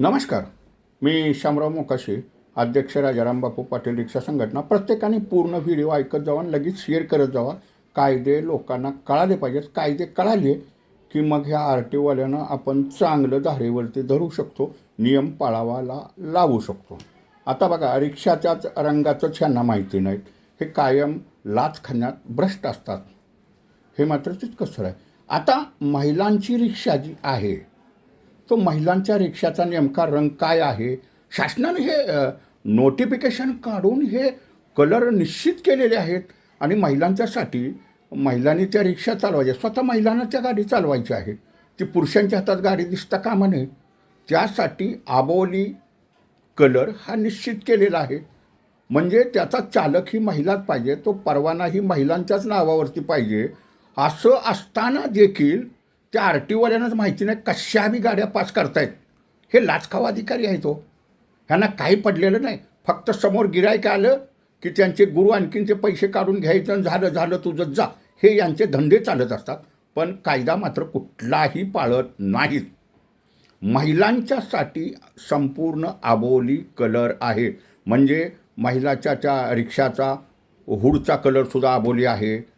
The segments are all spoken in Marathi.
नमस्कार. मी शामराव मोकाशी अध्यक्ष राजाराम बापू पाटील रिक्षा संघटना. प्रत्येकाने पूर्ण व्हिडिओ ऐकत जावा आणि लगेच शेअर करत जावा. कायदे लोकांना कळाले पाहिजेत. कायदे कळाले की मग ह्या आर टी ओवाल्यानं आपण चांगलं धारेवरती धरू शकतो नियम पाळावाला लावू शकतो. आता बघा रिक्षाच्याच रंगाचंच ह्यांना माहिती नाहीत. हे कायम लाच खाण्यात भ्रष्ट असतात. हे मात्र तितकंच खरं आहे. आता महिलांची रिक्षा जी आहे तो महिलांच्या रिक्षाचा नेमका रंग काय आहे? शासनाने हे नोटिफिकेशन काढून हे कलर निश्चित केलेले आहेत आणि महिलांच्यासाठी महिलांनी त्या रिक्षा चालवायच्या स्वतः महिलांना त्या गाडी चालवायची आहे. ती पुरुषांच्या हातात गाडी दिसता कामा नये. त्यासाठी आबोली कलर हा निश्चित केलेला आहे. म्हणजे त्याचा चालक ही महिलाच पाहिजे तो परवाना ही महिलांच्याच नावावरती पाहिजे. असं असताना देखील त्या आर टी ओवाल्यांनाच माहिती नाही कशा बी गाड्या पास करतायत. हे लाचखाव अधिकारी आहे तो. ह्यांना काही पडलेलं नाही. फक्त समोर गिरायक आलं की त्यांचे गुरु आणखीन ते पैसे काढून घ्यायचं आणि झालं झालं तुझं जा. हे यांचे धंदे चालत असतात. पण कायदा मात्र कुठलाही पाळत नाहीत. महिलांच्यासाठी संपूर्ण आबोली कलर आहे. म्हणजे महिलाच्या त्या रिक्षाचा हुडचा कलरसुद्धा आबोली आहे.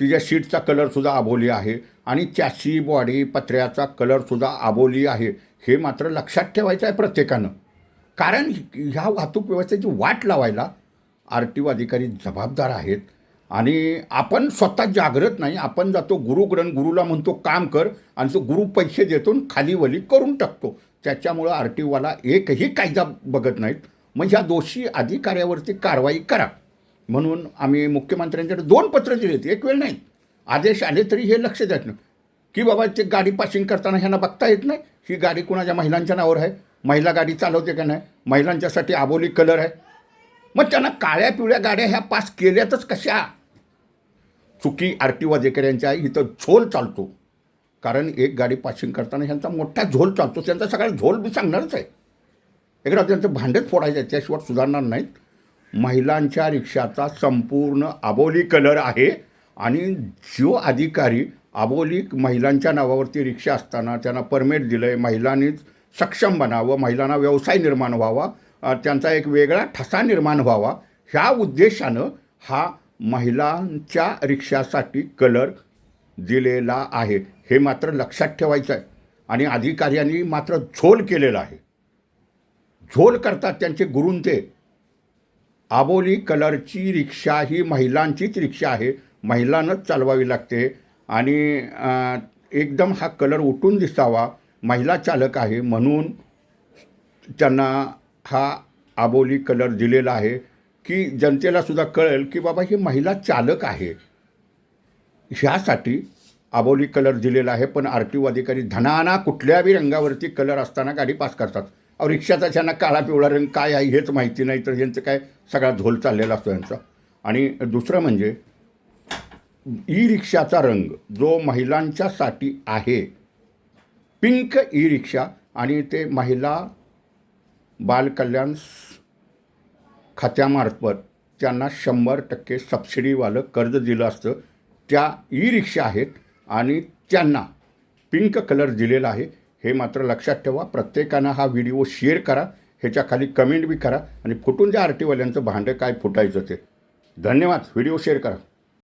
तिच्या शीटचा कलरसुद्धा आबोली आहे आणि चॅसी बॉडी पत्र्याचा कलरसुद्धा आबोली आहे. हे मात्र लक्षात ठेवायचं आहे प्रत्येकानं. कारण ह्या वाहतूक व्यवस्थेची वाट लावायला आर टी ओ अधिकारी जबाबदार आहेत. आणि आपण स्वतः जागृत नाही. आपण जातो गुरुग्रंथ गुरुला म्हणतो काम कर. आणि तो गुरु पैसे देतो खालीवली करून टाकतो. त्याच्यामुळं आर टी ओवाला एकही कायदा बघत नाहीत. मग ह्या दोषी अधिकाऱ्यावरती कारवाई करा. म्हणून आम्ही मुख्यमंत्र्यांकडे दोन पत्र दिलेत एक वेळ नाही. आदेश आले तरी हे लक्ष देत नाही. की बाबा ते गाडी पासिंग करताना ह्यांना बघता येत नाही? ही गाडी कुणाच्या महिलांच्या नावावर आहे? महिला गाडी चालवते का नाही? महिलांच्यासाठी आबोली कलर आहे? मग त्यांना काळ्या पिवळ्या गाड्या ह्या पास केल्यातच कशा? चुकी आर टी ओ अधिकाऱ्यांच्या इथं झोल चालतो. कारण एक गाडी पासिंग करताना ह्यांचा मोठा झोल चालतो. त्यांचा सगळा झोल मी सांगणारच आहे. एकदा त्यांचं भांडत फोडायचं आहे त्याशिवाय सुधारणार नाहीत. महिलांच्या रिक्षाचा संपूर्ण आबोली कलर आहे आणि जो अधिकारी आबोली महिलांच्या नावावरती रिक्षा असताना त्यांना परमिट दिलं आहे महिलांनीच सक्षम बनावं महिलांना व्यवसाय निर्माण व्हावा त्यांचा एक वेगळा ठसा निर्माण व्हावा ह्या उद्देशानं हा महिलांच्या रिक्षासाठी कलर दिलेला आहे. हे मात्र लक्षात ठेवायचं आहे. आणि अधिकाऱ्यांनी मात्र झोल केलेला आहे. झोल करतात त्यांचे गुरुंते. आबोली कलरची रिक्षा ही महिलांचीच रिक्षा आहे. महिलांनाच चालवावी लागते. आणि एकदम हा कलर उठून दिसावा. महिला चालक आहे म्हणून त्यांना हा आबोली कलर दिलेला आहे. की जनतेला सुद्धा कळेल की बाबा ही महिला चालक आहे. ह्यासाठी आबोली कलर दिलेला आहे. पण आर टी ओ अधिकारी धनाना कुठल्या बी रंगावरती कलर असताना गाडी पास करतात. अहो रिक्षाचा त्यांना काळा पिवळा रंग काय आहे हेच माहिती नाही तर यांचं काय सगळा झोल चाललेला असतो यांचा. आणि दुसरं म्हणजे ई रिक्षाचा रंग जो महिलांच्यासाठी आहे. पिंक ई रिक्षा आणि ते महिला बालकल्याण खात्यामार्फत त्यांना शंभर टक्के सबसिडीवालं कर्ज दिलं असतं. त्या ई रिक्षा आहेत आणि त्यांना पिंक कलर दिलेला आहे. हे मात्र लक्षात ठेवा प्रत्येकानं हा व्हिडिओ शेअर करा ह्याच्या खाली कमेंट बी करा आणि फुटून द्या आर टीवाल्यांचं भांडं काय फुटायचं ते. धन्यवाद व्हिडिओ शेअर करा.